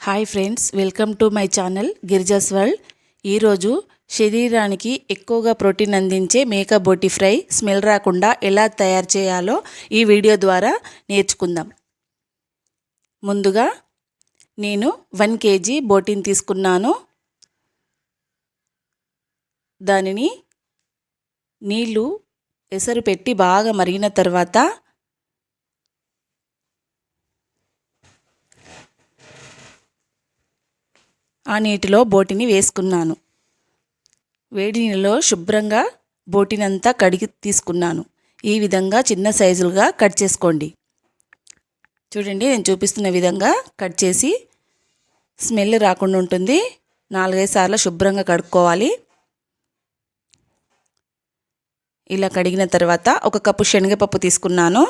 Hi friends welcome to my channel Girija's world ఈరోజు శరీరానికి ఎక్కువగా ప్రోటీన్ అందించే మేక బోటి ఫ్రై స్మెల్ రాకుండా ఎలా తయారు చేయాలో ఈ వీడియో ద్వారా నేర్చుకుందాం. ముందుగా నేను వన్ కేజీ బోటీని తీసుకున్నాను. దానిని నీళ్ళు ఎసరు పెట్టి బాగా మరిగిన తర్వాత ఆ నీటిలో బోటిని వేసుకున్నాను. వేడి నీళ్ళలో శుభ్రంగా బోటినంతా కడిగి తీసుకున్నాను. ఈ విధంగా చిన్న సైజులుగా కట్ చేసుకోండి. చూడండి నేను చూపిస్తున్న విధంగా కట్ చేసి స్మెల్ రాకుండా ఉంటుంది. నాలుగైదు సార్లు శుభ్రంగా కడుక్కోవాలి. ఇలా కడిగిన తర్వాత ఒక కప్పు శనగపప్పు తీసుకున్నాను.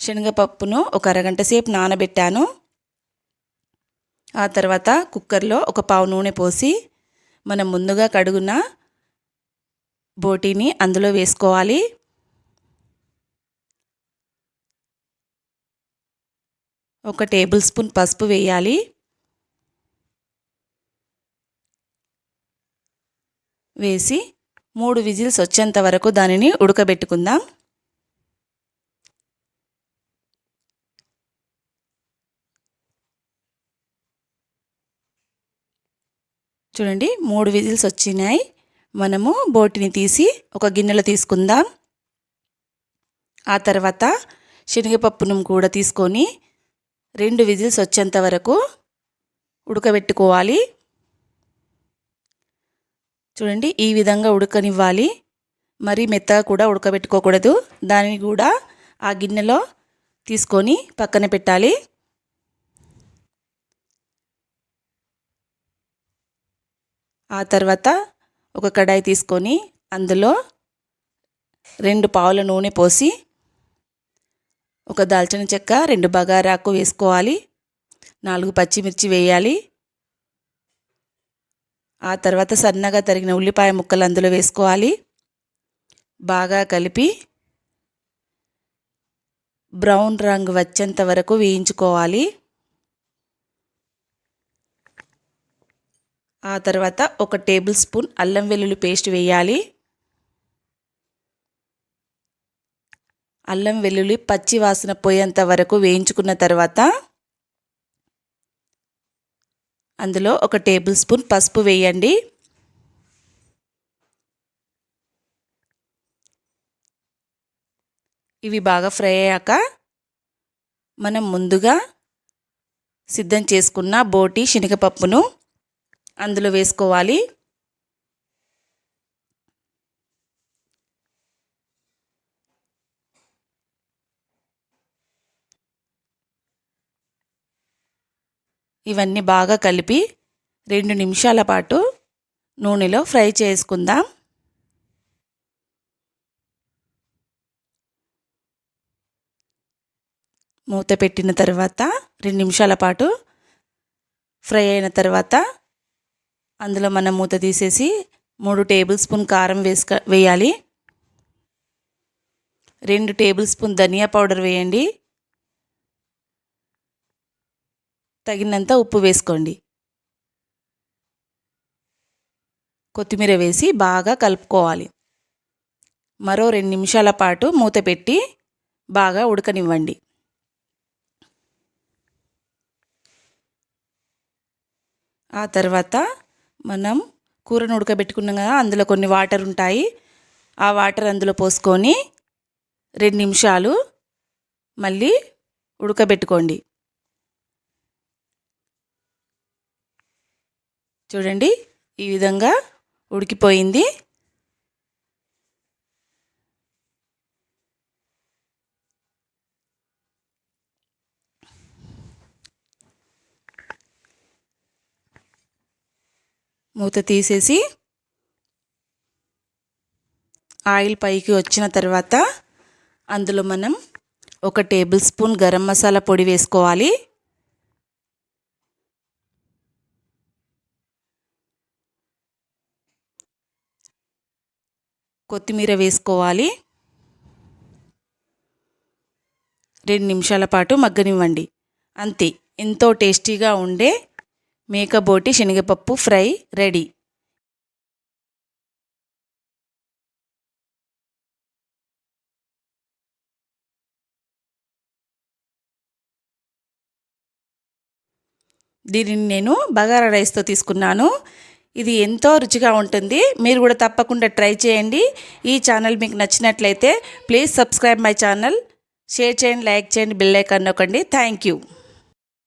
శనగపప్పును ఒక అరగంట సేపు నానబెట్టాను. ఆ తర్వాత కుక్కర్లో ఒక పావు నూనె పోసి మనం ముందుగా కడుగున బోటీని అందులో వేసుకోవాలి. ఒక టేబుల్ స్పూన్ పసుపు వేయాలి. వేసి మూడు విజిల్స్ వచ్చేంత వరకు దానిని ఉడకబెట్టుకుందాం. చూడండి మూడు విజిల్స్ వచ్చినాయి. మనము బోటిని తీసి ఒక గిన్నెలో తీసుకుందాం. ఆ తర్వాత శనగపప్పును కూడా తీసుకొని రెండు విజిల్స్ వచ్చేంత వరకు ఉడకబెట్టుకోవాలి. చూడండి ఈ విధంగా ఉడకనివ్వాలి. మరీ మెత్తగా కూడా ఉడకబెట్టుకోకూడదు. దానిని కూడా ఆ గిన్నెలో తీసుకొని పక్కన పెట్టాలి. ఆ తర్వాత ఒక కడాయి తీసుకొని అందులో రెండు పావుల నూనె పోసి ఒక దాల్చిన చెక్క రెండు బగారాకు వేసుకోవాలి. నాలుగు పచ్చిమిర్చి వేయాలి. ఆ తర్వాత సన్నగా తరిగిన ఉల్లిపాయ ముక్కలు అందులో వేసుకోవాలి. బాగా కలిపి బ్రౌన్ రంగు వచ్చేంత వరకు వేయించుకోవాలి. ఆ తర్వాత ఒక టేబుల్ స్పూన్ అల్లం వెల్లుల్లి పేస్ట్ వేయాలి. అల్లం వెల్లుల్లి పచ్చి వాసన పోయేంత వరకు వేయించుకున్న తర్వాత అందులో ఒక టేబుల్ స్పూన్ పసుపు వేయండి. ఇవి బాగా ఫ్రై అయ్యాక మనం ముందుగా సిద్ధం చేసుకున్న బోటి శనగపప్పును అందులో వేసుకోవాలి. ఇవన్నీ బాగా కలిపి రెండు నిమిషాల పాటు నూనెలో ఫ్రై చేసుకుందాం. మూత పెట్టిన తర్వాత రెండు నిమిషాల పాటు ఫ్రై అయిన తర్వాత అందులో మనం మూత తీసేసి మూడు టేబుల్ స్పూన్ కారం వేసుక వేయాలి. రెండు టేబుల్ స్పూన్ ధనియా పౌడర్ వేయండి. తగినంత ఉప్పు వేసుకోండి. కొత్తిమీర వేసి బాగా కలుపుకోవాలి. మరో రెండు నిమిషాల పాటు మూత పెట్టి బాగా ఉడకనివ్వండి. ఆ తర్వాత మనం కూరను ఉడకబెట్టుకున్నాం కదా అందులో కొన్ని వాటర్ ఉంటాయి. ఆ వాటర్ అందులో పోసుకొని రెండు నిమిషాలు మళ్ళీ ఉడకబెట్టుకోండి. చూడండి ఈ విధంగా ఉడికిపోయింది. మూత తీసేసి ఆయిల్ పైకి వచ్చిన తర్వాత అందులో మనం ఒక టేబుల్ స్పూన్ గరం మసాలా పొడి వేసుకోవాలి. కొత్తిమీర వేసుకోవాలి. రెండు నిమిషాల పాటు మగ్గనివ్వండి. అంతే ఎంతో టేస్టీగా ఉండే మేకబోటి శనగపప్పు ఫ్రై రెడీ. దీనిని నేను బగారా రైస్తో తీసుకున్నాను. ఇది ఎంతో రుచిగా ఉంటుంది. మీరు కూడా తప్పకుండా ట్రై చేయండి. ఈ ఛానల్ మీకు నచ్చినట్లయితే please subscribe my channel. Share చేయండి లైక్ చేయండి బెల్ ఐకాన్ నొక్కండి. Thank you.